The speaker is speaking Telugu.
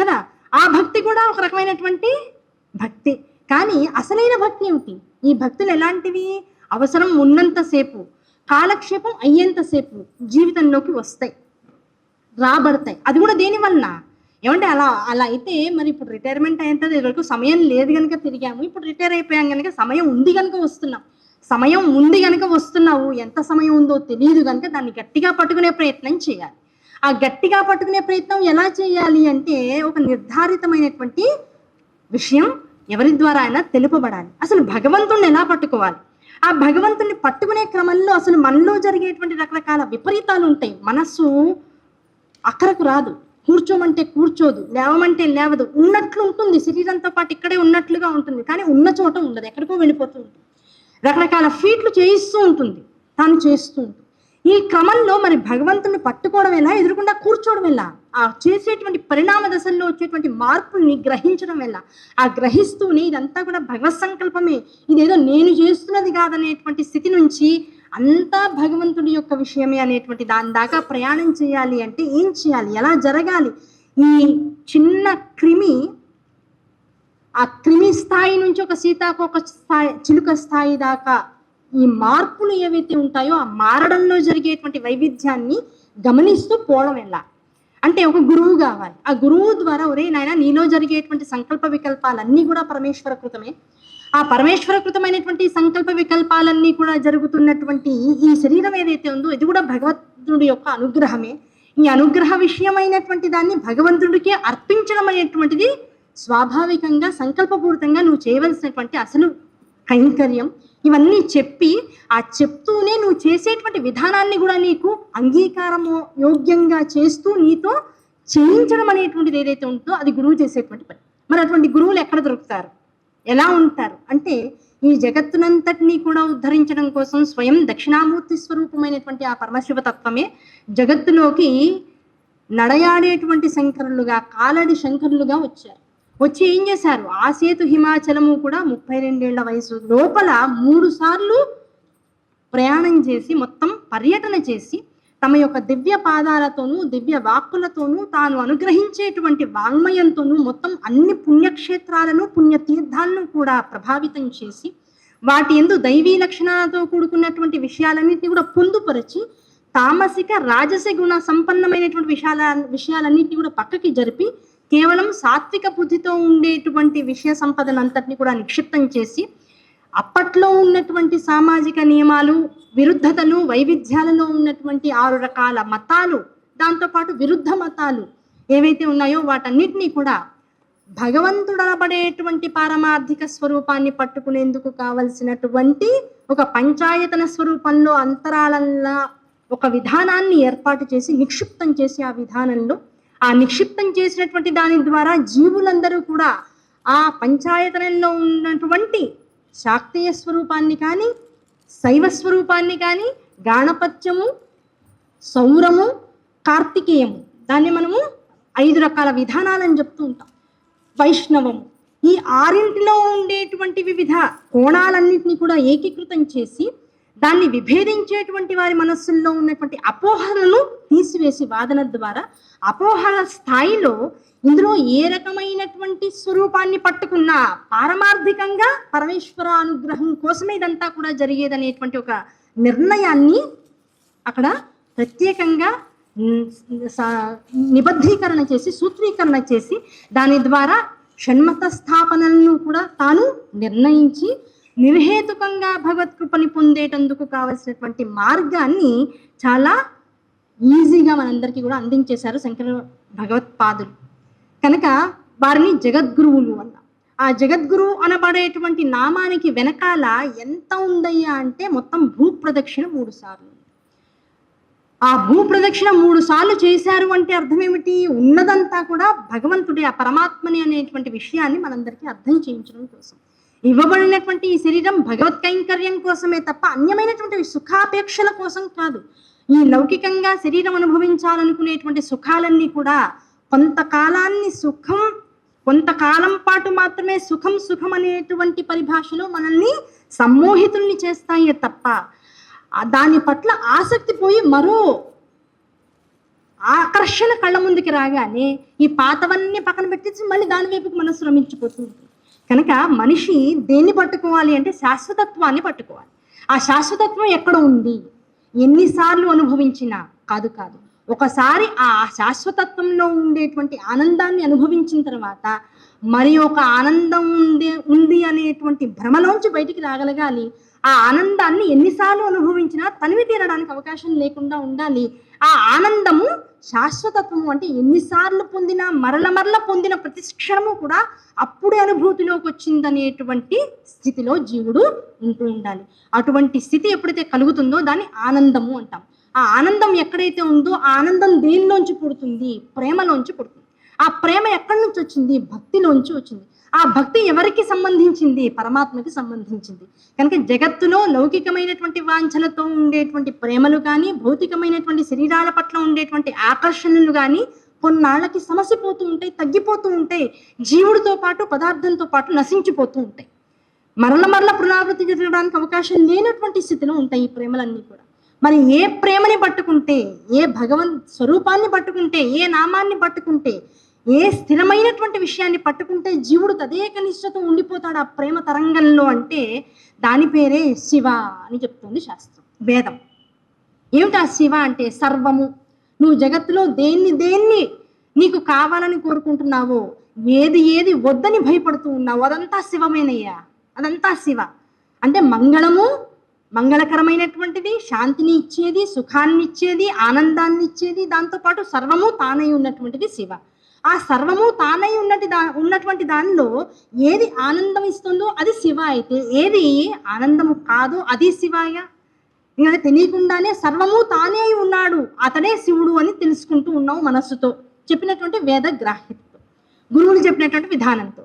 కదా? ఆ భక్తి కూడా ఒక రకమైనటువంటి భక్తి. కానీ అసలైన భక్తి ఏమిటి? ఈ భక్తులు ఎలాంటివి? అవసరం ఉన్నంతసేపు కాలక్షేపం అయ్యేంతసేపు జీవితంలోకి వస్తాయి. రాబడతాయి. అది కూడా దేనివల్ల ఏమంటే అలా అలా అయితే మరి ఇప్పుడు రిటైర్మెంట్ అయ్యేంత ఇదివరకు సమయం లేదు కనుక తిరిగాము. ఇప్పుడు రిటైర్ అయిపోయాం కనుక సమయం ఉంది కనుక వస్తున్నాం. సమయం ఉంది కనుక వస్తున్నావు. ఎంత సమయం ఉందో తెలియదు కనుక దాన్ని గట్టిగా పట్టుకునే ప్రయత్నం చేయాలి. ఆ గట్టిగా పట్టుకునే ప్రయత్నం ఎలా చేయాలి అంటే ఒక నిర్ధారితమైనటువంటి విషయం ఎవరి ద్వారా అయినా తెలుపబడాలి. అసలు భగవంతుణ్ణి ఎలా పట్టుకోవాలి? ఆ భగవంతుణ్ణి పట్టుకునే క్రమంలో అసలు మనలో జరిగేటువంటి రకరకాల విపరీతాలు ఉంటాయి. మనస్సు అక్కడకు రాదు. కూర్చోమంటే కూర్చోదు లేవమంటే లేవదు. ఉన్నట్లు ఉంటుంది. శరీరంతో పాటు ఇక్కడే ఉన్నట్లుగా ఉంటుంది. కానీ ఉన్న చోట ఉండదు. ఎక్కడికో వెళ్ళిపోతూ ఉంటుంది. రకరకాల ఫీట్లు చేయిస్తూ ఉంటుంది. తాను చేస్తూ ఉంటుంది. ఈ క్రమంలో మరి భగవంతుని పట్టుకోవడం ఎలా ఎదురుకుండా కూర్చోవడం ఎలా ఆ చేసేటువంటి పరిణామ దశల్లో వచ్చేటువంటి మార్పుల్ని గ్రహించడం ఎలా? ఆ గ్రహిస్తూనే ఇదంతా కూడా భగవత్ సంకల్పమే. ఇదేదో నేను చేస్తున్నది కాదనేటువంటి స్థితి నుంచి అంతా భగవంతుడి యొక్క విషయమే అనేటువంటి దాని దాకా ప్రయాణం చేయాలి అంటే ఏం చేయాలి? ఎలా జరగాలి? ఈ చిన్న క్రిమి ఆ క్రిమి స్థాయి నుంచి ఒక సీతాకోక స్థాయి చిలుక స్థాయి దాకా ఈ మార్పులు ఏవైతే ఉంటాయో ఆ మారడంలో జరిగేటువంటి వైవిధ్యాన్ని గమనిస్తూ పోవడం ఎలా? అంటే ఒక గురువు కావాలి. ఆ గురువు ద్వారా ఒరే నాయన నీలో జరిగేటువంటి సంకల్ప వికల్పాలన్నీ కూడా పరమేశ్వర కృతమే. ఆ పరమేశ్వర కృతమైనటువంటి సంకల్ప వికల్పాలన్నీ కూడా జరుగుతున్నటువంటి ఈ శరీరం ఏదైతే ఉందో ఇది కూడా భగవంతుడి యొక్క అనుగ్రహమే. ఈ అనుగ్రహ విషయమైనటువంటి దాన్ని భగవంతుడికి అర్పించడం అనేటువంటిది స్వాభావికంగా సంకల్పపూరితంగా నువ్వు చేయవలసినటువంటి అసలు కైంకర్యం. ఇవన్నీ చెప్పి ఆ చెప్తూనే నువ్వు చేసేటువంటి విధానాన్ని కూడా నీకు అంగీకారము యోగ్యంగా చేస్తూ నీతో చేయించడం అనేటువంటిది ఏదైతే ఉంటుందో అది గురువు చేసేటువంటి పని. మరి అటువంటి గురువులు ఎక్కడ దొరుకుతారు? ఎలా ఉంటారు? అంటే ఈ జగత్తునంతటినీ కూడా ఉద్ధరించడం కోసం స్వయం దక్షిణామూర్తి స్వరూపమైనటువంటి ఆ పరమశివ తత్వమే జగత్తులోకి నడయాడేటువంటి శంకరులుగా కాలడి శంకరులుగా వచ్చారు. వచ్చి ఏం చేశారు? ఆ సేతు హిమాచలము కూడా ముప్పై రెండేళ్ళ వయసు లోపల మూడు సార్లు ప్రయాణం చేసి మొత్తం పర్యటన చేసి తమ యొక్క దివ్య పాదాలతోనూ దివ్య వాక్కులతోనూ తాను అనుగ్రహించేటువంటి వాంగ్మయంతోనూ మొత్తం అన్ని పుణ్యక్షేత్రాలను పుణ్యతీర్థాలను కూడా ప్రభావితం చేసి వాటి ఎందు దైవీ లక్షణాలతో కూడుకున్నటువంటి విషయాలన్నింటినీ కూడా పొందుపరిచి తామసిక రాజస గుణ సంపన్నమైనటువంటి విషయాల విషయాలన్నింటినీ కూడా పక్కకి జరిపి కేవలం సాత్విక బుద్ధితో ఉండేటువంటి విషయ సంపదను అంతటిని కూడా నిక్షిప్తం చేసి అప్పట్లో ఉన్నటువంటి సామాజిక నియమాలు విరుద్ధతలు వైవిధ్యాలలో ఉన్నటువంటి ఆరు రకాల మతాలు దాంతోపాటు విరుద్ధ మతాలు ఏవైతే ఉన్నాయో వాటన్నిటినీ కూడా భగవంతుడనబడేటువంటి పారమార్థిక స్వరూపాన్ని పట్టుకునేందుకు కావలసినటువంటి ఒక పంచాయతన స్వరూపంలో అంతరాలంలా ఒక విధానాన్ని ఏర్పాటు చేసి నిక్షిప్తం చేసి ఆ విధానంలో ఆ నిక్షిప్తం చేసినటువంటి దాని ద్వారా జీవులందరూ కూడా ఆ పంచాయతనంలో ఉన్నటువంటి శాక్తీయ స్వరూపాన్ని కానీ శైవ స్వరూపాన్ని కానీ గాణపత్యము సౌరము కార్తికేయము దాన్ని మనము ఐదు రకాల విధానాలని చెప్తూ ఉంటాం. వైష్ణవము. ఈ ఆరింటిలో ఉండేటువంటి వివిధ కోణాలన్నింటినీ కూడా ఏకీకృతం చేసి దాన్ని విభేదించేటువంటి వారి మనస్సుల్లో ఉన్నటువంటి అపోహలను తీసివేసి వాదన ద్వారా అపోహల స్థాయిలో ఇందులో ఏ రకమైనటువంటి స్వరూపాన్ని పట్టుకున్నా పారమార్థికంగా పరమేశ్వర అనుగ్రహం కోసమే ఇదంతా కూడా జరిగేదనేటువంటి ఒక నిర్ణయాన్ని అక్కడ ప్రత్యేకంగా నిబద్ధీకరణ చేసి సూత్రీకరణ చేసి దాని ద్వారా షణ్మత స్థాపనలను కూడా తాను నిర్ణయించి నిర్హేతుకంగా భగవత్కృపని పొందేటందుకు కావలసినటువంటి మార్గాన్ని చాలా ఈజీగా మనందరికీ కూడా అందించేశారు శంకర భగవత్పాదులు. కనుక వారిని జగద్గురువులు అన్న ఆ జగద్గురు అనబడేటువంటి నామానికి వెనకాల ఎంత ఉందయ్యా అంటే మొత్తం భూప్రదక్షిణ మూడు సార్లు. ఆ భూ ప్రదక్షిణ మూడు సార్లు చేశారు అంటే అర్థం ఏమిటి ఉన్నదంతా కూడా భగవంతుడి ఆ పరమాత్మని అనేటువంటి విషయాన్ని మనందరికీ అర్థం చేయించడం కోసం. ఇవ్వబడినటువంటి ఈ శరీరం భగవత్ కైంకర్యం కోసమే తప్ప అన్యమైనటువంటి సుఖాపేక్షల కోసం కాదు. ఈ లౌకికంగా శరీరం అనుభవించాలనుకునేటువంటి సుఖాలన్నీ కూడా కొంతకాలాన్ని సుఖం కొంతకాలం పాటు మాత్రమే సుఖం సుఖం అనేటువంటి పరిభాషలో మనల్ని సమ్మోహితుల్ని చేస్తాయే తప్ప దాని పట్ల ఆసక్తి పోయి మరో ఆకర్షణ కళ్ళ ముందుకి రాగానే ఈ పాతవన్నీ పక్కన పెట్టేసి మళ్ళీ దాని వైపుకి మనసు రమించిపోతుంది. కనుక మనిషి దేన్ని పట్టుకోవాలి అంటే శాశ్వతత్వాన్ని పట్టుకోవాలి. ఆ శాశ్వతత్వం ఎక్కడ ఉంది? ఎన్నిసార్లు అనుభవించినా కాదు కాదు. ఒకసారి ఆ శాశ్వతత్వంలో ఉండేటువంటి ఆనందాన్ని అనుభవించిన తర్వాత మరి ఒక ఆనందం ఉంది ఉంది అనేటువంటి భ్రమలోంచి బయటికి రాగలగాలి. ఆ ఆనందాన్ని ఎన్నిసార్లు అనుభవించినా తనివి తీరడానికి అవకాశం లేకుండా ఉండాలి. ఆ ఆనందము శాశ్వతత్వము అంటే ఎన్నిసార్లు పొందినా మరల మరల పొందిన ప్రతి క్షణము కూడా అప్పుడే అనుభూతిలోకి వచ్చిందనేటువంటి స్థితిలో జీవుడు ఉంటూ ఉండాలి. అటువంటి స్థితి ఎప్పుడైతే కలుగుతుందో దాన్ని ఆనందము అంటాం. ఆ ఆనందం ఎక్కడైతే ఉందో ఆ ఆనందం దేనిలోంచి పుడుతుంది? ప్రేమలోంచి పుడుతుంది. ఆ ప్రేమ ఎక్కడి నుంచి వచ్చింది? భక్తిలోంచి వచ్చింది. ఆ భక్తి ఎవరికి సంబంధించింది? పరమాత్మకి సంబంధించింది. కనుక జగత్తులో లౌకికమైనటువంటి వాంఛలతో ఉండేటువంటి ప్రేమలు కానీ భౌతికమైనటువంటి శరీరాల పట్ల ఉండేటువంటి ఆకర్షణలు కానీ కొన్నాళ్ళకి సమసిపోతూ ఉంటాయి తగ్గిపోతూ ఉంటాయి. జీవుడితో పాటు పదార్థంతో పాటు నశించిపోతూ ఉంటాయి. మరల మరల పునరావృతి జరగడానికి అవకాశం లేనటువంటి స్థితిలో ఉంటాయి ఈ ప్రేమలన్నీ కూడా. మరి ఏ ప్రేమని పట్టుకుంటే ఏ భగవన్ స్వరూపాన్ని పట్టుకుంటే ఏ నామాన్ని పట్టుకుంటే ఏ స్థిరమైనటువంటి విషయాన్ని పట్టుకుంటే జీవుడు తదేక నిష్ఠతో ఉండిపోతాడు ఆ ప్రేమ తరంగంలో అంటే దాని పేరే శివ అని చెప్తుంది శాస్త్రం వేదం. ఏమిటి ఆ శివ అంటే సర్వము? నువ్వు జగత్తులో దేన్ని దేన్ని నీకు కావాలని కోరుకుంటున్నావో ఏది ఏది వద్దని భయపడుతూ ఉన్నావు అదంతా శివమేనయ్యా అదంతా శివ. అంటే మంగళము మంగళకరమైనటువంటిది శాంతిని ఇచ్చేది సుఖాన్ని ఇచ్చేది ఆనందాన్ని ఇచ్చేది దాంతోపాటు సర్వము తానై ఉన్నటువంటిది శివ. ఆ సర్వము తానై ఉన్నటి దా ఉన్నటువంటి దానిలో ఏది ఆనందం ఇస్తుందో అది శివ అయితే ఏది ఆనందము కాదో అది శివాయ. ఇంకా తెలియకుండానే సర్వము తానే అయి ఉన్నాడు అతడే శివుడు అని తెలుసుకుంటూ ఉన్నావు మనస్సుతో. చెప్పినటువంటి వేద గ్రాహ్యతతో. గురువులు చెప్పినటువంటి విధానంతో.